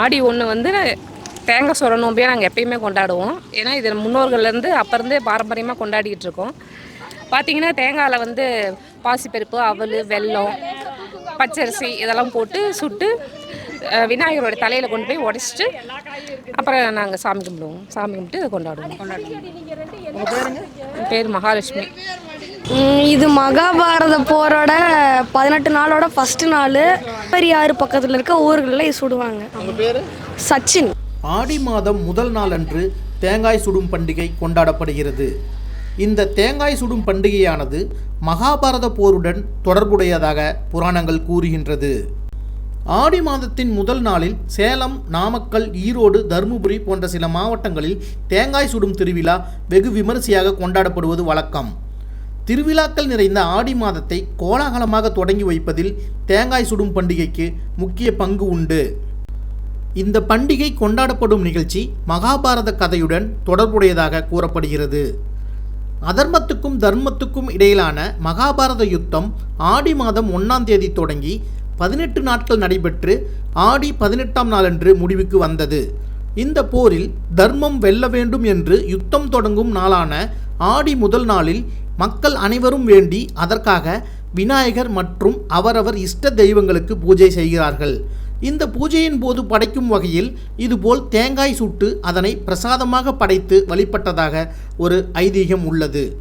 ஆடி ஒன்று வந்து தேங்காய் சுர நோம்பியாக நாங்கள் எப்பயுமே கொண்டாடுவோம். ஏன்னா இது முன்னோர்கள்லேருந்து அப்போ இருந்தே பாரம்பரியமாக கொண்டாடிக்கிட்டு இருக்கோம். பார்த்தீங்கன்னா தேங்காயில் வந்து பாசிப்பருப்பு அவல் வெல்லம் பச்சரிசி இதெல்லாம் போட்டு சுட்டு விநாயகரோட தலையில் கொண்டு போய் உடச்சிட்டு அப்புறம் நாங்கள் சாமி கும்பிடுவோம். சாமி கும்பிட்டு கொண்டாடுவோம். என் பேர் மகாலட்சுமி. இது மகாபாரத போரோட பதினெட்டு நாளோட ஃபர்ஸ்ட் நாள். பெரியாறு பக்கத்தில் இருக்க ஊர்களில் இது சுடுவாங்க. சச்சின். ஆடி மாதம் முதல் நாளன்று தேங்காய் சுடும் பண்டிகை கொண்டாடப்படுகிறது. இந்த தேங்காய் சுடும் பண்டிகையானது மகாபாரத போருடன் தொடர்புடையதாக புராணங்கள் கூறுகின்றது. ஆடி மாதத்தின் முதல் நாளில் சேலம் நாமக்கல் ஈரோடு தருமபுரி போன்ற சில மாவட்டங்களில் தேங்காய் சுடும் திருவிழா வெகு விமரிசையாக கொண்டாடப்படுவது வழக்கம். திருவிழாக்கள் நிறைந்த ஆடி மாதத்தை கோலாகலமாக தொடங்கி வைப்பதில் தேங்காய் சுடும் பண்டிகைக்கு முக்கிய பங்கு உண்டு. இந்த பண்டிகை கொண்டாடப்படும் நிகழ்ச்சி மகாபாரத கதையுடன் தொடர்புடையதாக கூறப்படுகிறது. அதர்மத்துக்கும் தர்மத்துக்கும் இடையிலான மகாபாரத யுத்தம் ஆடி மாதம் ஒன்றாம் தேதி தொடங்கி பதினெட்டு நாட்கள் நடைபெற்று ஆடி பதினெட்டாம் நாளன்று முடிவுக்கு வந்தது. இந்த போரில் தர்மம் வெல்ல வேண்டும் என்று யுத்தம் தொடங்கும் நாளான ஆடி முதல் நாளில் மக்கள் அனைவரும் வேண்டி அதற்காக விநாயகர் மற்றும் அவரவர் இஷ்ட தெய்வங்களுக்கு பூஜை செய்கிறார்கள். இந்த பூஜையின் போது படைக்கும் வகையில் இதுபோல் தேங்காய் சுட்டு அதனை பிரசாதமாக படைத்து வழிபட்டதாக ஒரு ஐதீகம் உள்ளது.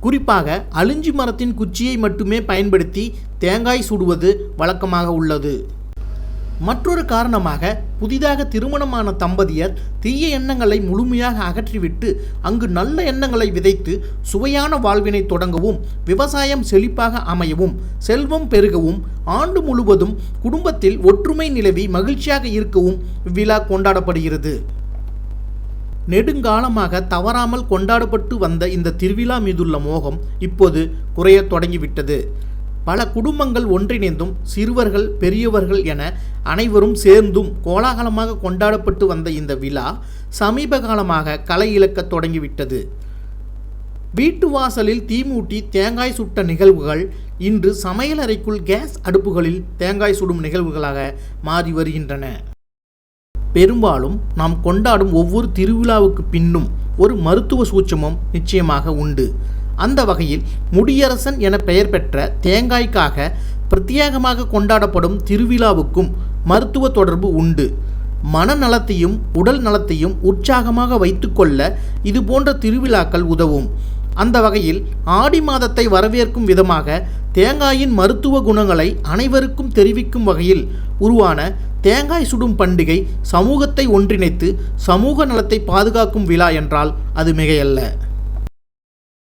குறிப்பாக அழிஞ்சி மரத்தின் குச்சியை மட்டுமே பயன்படுத்தி தேங்காய் சுடுவது வழக்கமாக உள்ளது. மற்றொரு காரணமாக புதிதாக திருமணமான தம்பதியர் தீய எண்ணங்களை முழுமையாக அகற்றிவிட்டு அங்கு நல்ல எண்ணங்களை விதைத்து சுவையான வாழ்வினை தொடங்கவும் விவசாயம் செழிப்பாக அமையவும் செல்வம் பெருகவும் ஆண்டு முழுவதும் குடும்பத்தில் ஒற்றுமை நிலவி மகிழ்ச்சியாக இருக்கவும் இவ்விழா கொண்டாடப்படுகிறது. நெடுங்காலமாக தவறாமல் கொண்டாடப்பட்டு வந்த இந்த திருவிழா மீதுள்ள மோகம் இப்போது குறையத் தொடங்கிவிட்டது. பல குடும்பங்கள் ஒன்றிணைந்தும் சிறுவர்கள் பெரியவர்கள் என அனைவரும் சேர்ந்தும் கோலாகலமாக கொண்டாடப்பட்டு வந்த இந்த விழா சமீப காலமாக களை இழக்கத் தொடங்கிவிட்டது. வீட்டு வாசலில் தீமூட்டி தேங்காய் சுட்ட நிகழ்வுகள் இன்று சமையலறைக்குள் கேஸ் அடுப்புகளில் தேங்காய் சுடும் நிகழ்வுகளாக மாறி வருகின்றன. பெரும்பாலும் நாம் கொண்டாடும் ஒவ்வொரு திருவிழாவுக்கு பின்னும் ஒரு மருத்துவ சூட்சமம் நிச்சயமாக உண்டு. அந்த வகையில் முடியரசன் என பெயர் பெற்ற தேங்காய்க்காக பிரத்யேகமாக கொண்டாடப்படும் திருவிழாவுக்கும் மருத்துவ தொடர்பு உண்டு. மனநலத்தையும் உடல் நலத்தையும் உற்சாகமாக வைத்துக்கொள்ள இது போன்ற திருவிழாக்கள் உதவும். அந்த வகையில் ஆடி மாதத்தை வரவேற்கும் விதமாக தேங்காயின் மருத்துவ குணங்களை அனைவருக்கும் தெரிவிக்கும் வகையில் உருவான தேங்காய் சுடும் பண்டிகை சமூகத்தை ஒன்றிணைத்து சமூக நலத்தை பாதுகாக்கும் விழா என்றால் அது மிகையல்ல.